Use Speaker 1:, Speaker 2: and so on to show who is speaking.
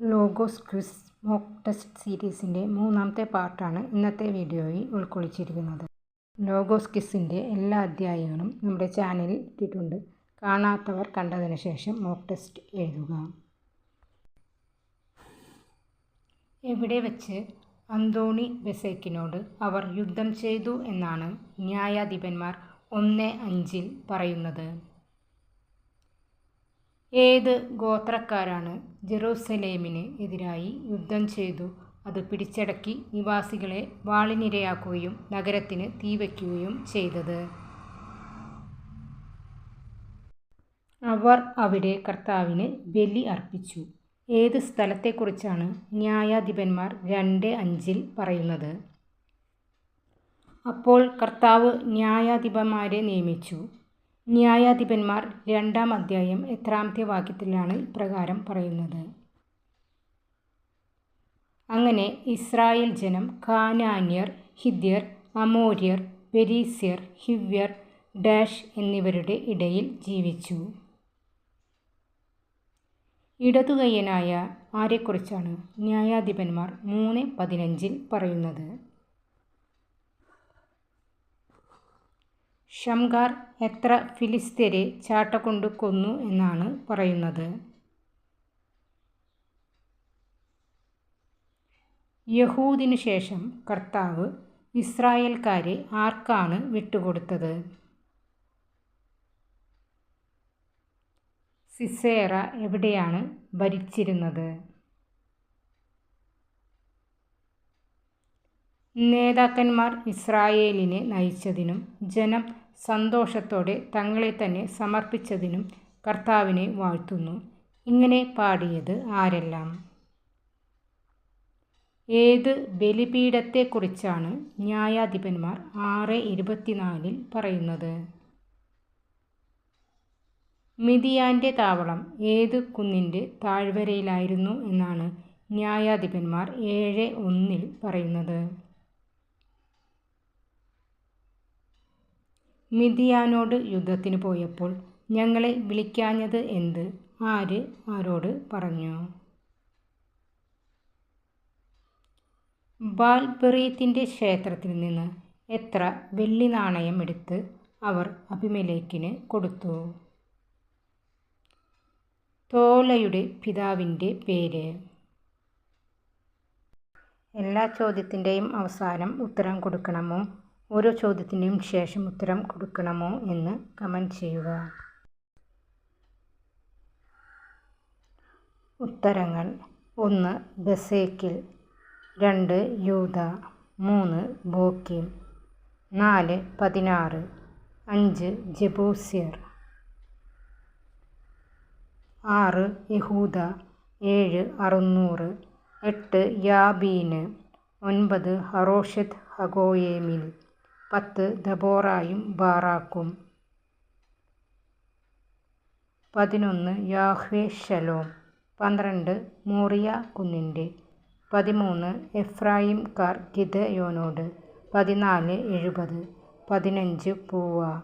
Speaker 1: Logos quiz mock test സീരീസിന്റെ മൂന്നാമത്തെ പാർട്ടാണ് ഇന്നത്തെ വീഡിയോയിൽ ഉൾക്കൊള്ളിച്ചിരിക്കുന്നത്. ലോഗോസ് ക്വിസിന്റെ എല്ലാ അധ്യായങ്ങളും നമ്മുടെ ചാനലിൽ ഇട്ടിട്ടുണ്ട്. കാണാത്തവർ കണ്ടതിന് ശേഷം മോക്ക് ടെസ്റ്റ് എഴുതുക. എവിടെ വെച്ച് അന്തോണി ബെസേക്കിനോട് അവർ യുദ്ധം ചെയ്തു എന്നാണ് ന്യായാധിപന്മാർ ഒന്ന് അഞ്ചിൽ പറയുന്നത്. ഏത് ഗോത്രക്കാരാണ് ജെറൂസലേമിന് എതിരായി യുദ്ധം ചെയ്തു? അത് പിടിച്ചടക്കി നിവാസികളെ വാളിനിരയാക്കുകയും നഗരത്തിന് തീവയ്ക്കുകയും ചെയ്തത്. അവർ അവിടെ കർത്താവിന് ബലി അർപ്പിച്ചു. ഏത് സ്ഥലത്തെക്കുറിച്ചാണ് ന്യായാധിപന്മാർ രണ്ട് അഞ്ചിൽ പറയുന്നത്? അപ്പോൾ കർത്താവ് ന്യായാധിപന്മാരെ നിയമിച്ചു. ന്യായാധിപന്മാർ രണ്ടാം അധ്യായം എത്രാമത്തെ വാക്യത്തിലാണ് ഇപ്രകാരം പറയുന്നത്. അങ്ങനെ ഇസ്രായേൽ ജനം കാനാന്യർ ഹിദ്യർ അമോര്യർ പെരീസ്യർ ഹിവ്യർ ഡാഷ് എന്നിവരുടെ ഇടയിൽ ജീവിച്ചു. ഇടതുകയ്യനായ ആരെക്കുറിച്ചാണ് ന്യായാധിപന്മാർ മൂന്ന് പതിനഞ്ചിൽ പറയുന്നത്? ഷംഗാർ എത്ര ഫിലിസ്തീരെ ചാട്ടകൊണ്ട് കൊന്നു എന്നാണ് പറയുന്നത്. യഹൂദിനു ശേഷം കർത്താവ് ഇസ്രായേൽക്കാരെ ആർക്കാണ് വിട്ടുകൊടുത്തത്? സിസേറ എവിടെയാണ് ഭരിച്ചിരുന്നത്? നേതാക്കന്മാർ ഇസ്രായേലിനെ നയിച്ചതിനും ജനം സന്തോഷത്തോടെ തങ്ങളെ തന്നെ സമർപ്പിച്ചതിനും കർത്താവിനെ വാഴ്ത്തുന്നു. ഇങ്ങനെ പാടിയത് ആരെല്ലാം? ഏത് ബലിപീഠത്തെക്കുറിച്ചാണ് ന്യായാധിപന്മാർ ആറ് ഇരുപത്തിനാലിൽ പറയുന്നത്? മിതിയാന്റെ താവളം ഏത് കുന്നിന്റെ താഴ്വരയിലായിരുന്നു എന്നാണ് ന്യായാധിപന്മാർ ഏഴ് ഒന്നിൽ പറയുന്നത്. മിതിയാനോട് യുദ്ധത്തിന് പോയപ്പോൾ ഞങ്ങളെ വിളിക്കാഞ്ഞത് എന്ത്? ആര്? ആരോട് പറഞ്ഞു. ബാൽബെറീത്തിന്റെ ക്ഷേത്രത്തിൽ നിന്ന് എത്ര വെള്ളി നാണയം എടുത്ത് അവർ അഭിമലേക്കിന് കൊടുത്തു? തോലയുടെ പിതാവിന്റെ പേര്. എല്ലാ ചോദ്യത്തിന്റെയും അവസാനം ഉത്തരം കൊടുക്കണമോ? ഓരോ ചോദ്യത്തിന്റെയും ശേഷം ഉത്തരം കൊടുക്കണമോ എന്ന് കമന്റ് ചെയ്യുക. ഉത്തരങ്ങൾ ഒന്ന് ബസേക്കിൽ. രണ്ട് യൂത. മൂന്ന് ബോക്കിം. നാല് പതിനാറ്. അഞ്ച് ജബൂസിയർ. ആറ് യഹൂദ. ഏഴ് അറുന്നൂറ്. എട്ട് യാബീന്. ഒൻപത് ഹറോഷത്ത് ഹഗോയേമിൽ പത്ത് ദബോറായും ബാറാക്കും. പതിനൊന്ന് യാഹ്വേ ഷലോം പന്ത്രണ്ട് മോറിയ കുന്നിന്റെ. പതിമൂന്ന് എഫ്രായിംകാർ ഗിദയോനോട്. പതിനാല് എഴുപത്. പതിനഞ്ച് പൂവ.